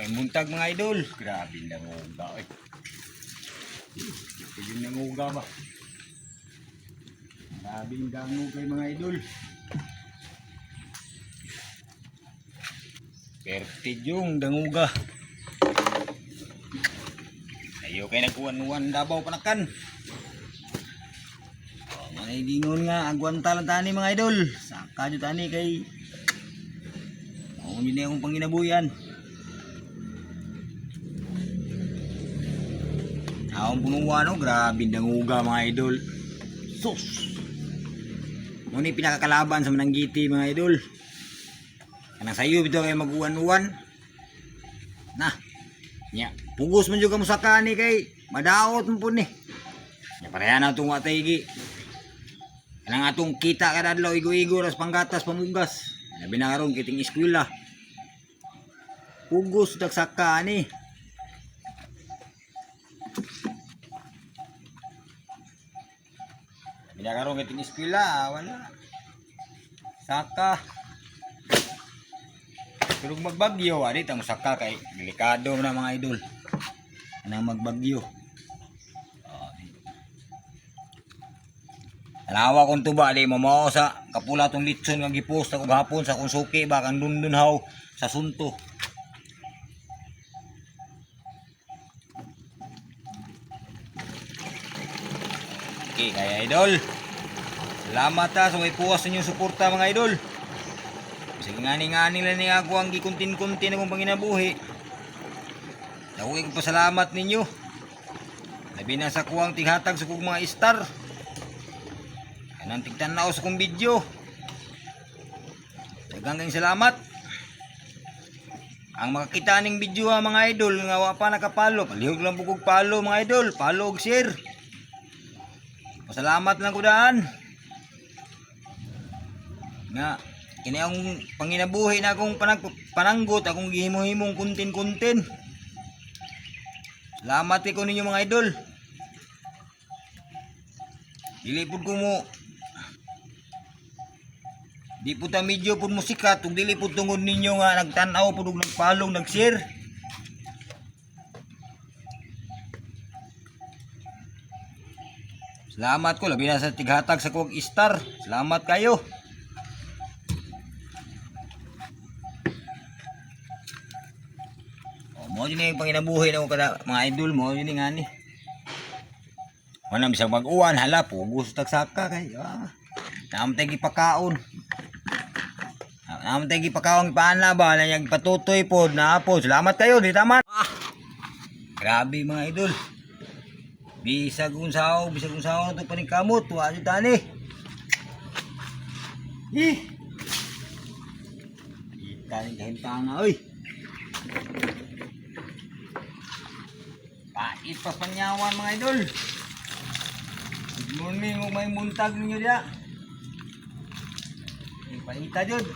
May buntag mga idol. Grabe nanguga eh. Ito yung nanguga ba? Grabe yung dango kay mga idol. Pertid yung danguga. Ayo kay nagkuhan-uhan dabaw panakan. Oh, mga gingon nga agwan talang tani mga idol. Saka jud tani kay Mao ni akong panginabuyan. Akong punuwa no, grabe danguga mga idol. Sus. Muna yung pinakakalaban sa mananggiti mga idol. Kanang sayo bito kay mag-uwan-uwan. Na. Nya, pugos man juga mo sa kani kay madaot mo po ni. Nya pareha na itong watay Kanang atong kita kada adlaw igo-igo ras panggatas pamugas. Labi na karon kiting eskwela. Pugos dag sa kani. Binakaroon kiting eskwela, wala. Saka. Pero magbagyo, adi tamo saka kay delikado na mga idol. Anang magbagyo. Alawa kong tuba di mo sa kapula tong litson nga gipost ako gahapon sa kung suki ba kang dundun haw sa sunto. Okay, kaya idol. Salamat ha sa may puwas ninyong suporta mga idol. Sige nga ni nga nila ni ako ang gikuntin-kuntin akong panginabuhi. Ako ko pasalamat ninyo. Labi na sa kuwang tighatag sa kong mga star. Kanang tigtanaw sa kong video. Dagang salamat. Ang makakita ning video ha mga idol nga wa pa nakapalo. Palihog lang bukog palo mga idol. Palo og share. Pasalamat lang ko daan. Nga, kini ang panginabuhi na akong panag pananggot, akong gihimo-himong kuntin-kuntin. Salamat ko ninyo mga idol. Dili pud ko mo Di po ta medyo pud musikat ug dili tungod ninyo nga nagtan-aw pud ug nagpalong nag-share. Salamat ko labi na sa tighatag sa kong star. Salamat kayo. Oh, mo din yung panginabuhi na kada mga idol mo yun nga ni. Wala bisag mag-uwan hala po gusto tagsaka kay. Ah. Naam tayo gipakaon. Naam tayo gipakaon paana ba na yung patutoy po na po. Salamat kayo di tamat. Ah. Grabe mga idol. Bisag unsaw, bisag unsaw to paningkamot, wa di tani. Ih. Kita ni kahintanga oy. Pait pa panyawan mga idol. Good morning, kung muntag ninyo diya. Paita jud.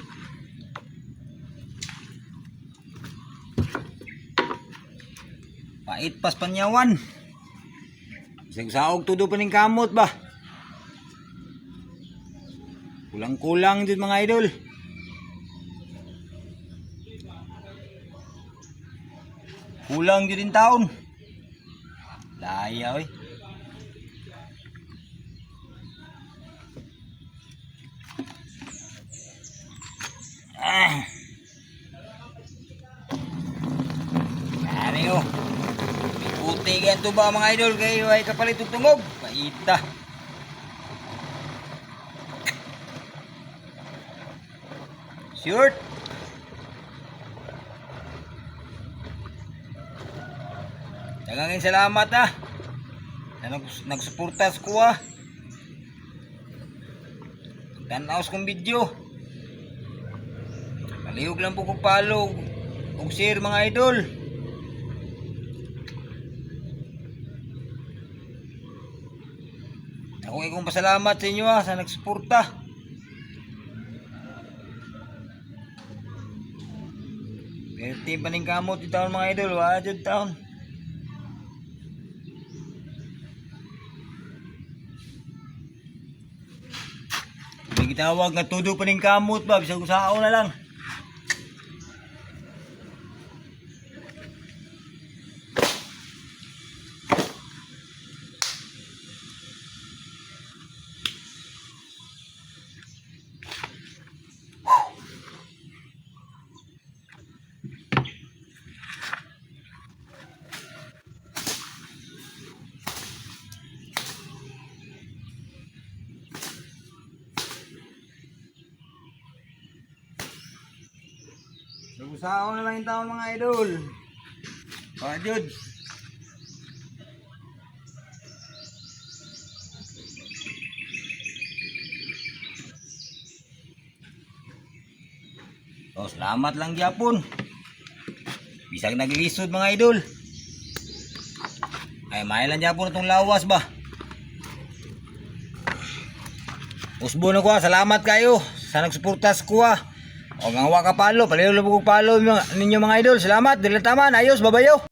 Pait pas panyawan. Isang saog tudo pa ning kamot ba? Kulang-kulang jud mga idol. Kulang din taon. Laya oy. Ah. Puti ka to ba mga idol kayo ay kapalit og? Paita. Short. Dagang salamat ah. Na nag- nagsuporta sa kuha. Tanaw sa kong video. Malihog lang po kong follow. Kung share mga idol. Ako ay kong pasalamat sa inyo ha, sa nagsuporta. Pero team pa ning kamot yung taon mga idol, wala dyan taon. Hindi gitawag nga tudo pa ning kamot ba, bisag usaon na lang. Usahaw na lang yung taon mga idol. Mga jud. Oh, salamat lang gyapon. Bisag naglisod mga idol. Ay, may lang gyapon itong lawas ba? Usbo na ko, ah. salamat kayo sa nagsuportas ko ah. O nga wa ka palo, palilo palo ninyo mga idol. Salamat, dili taman, ayos, babayo.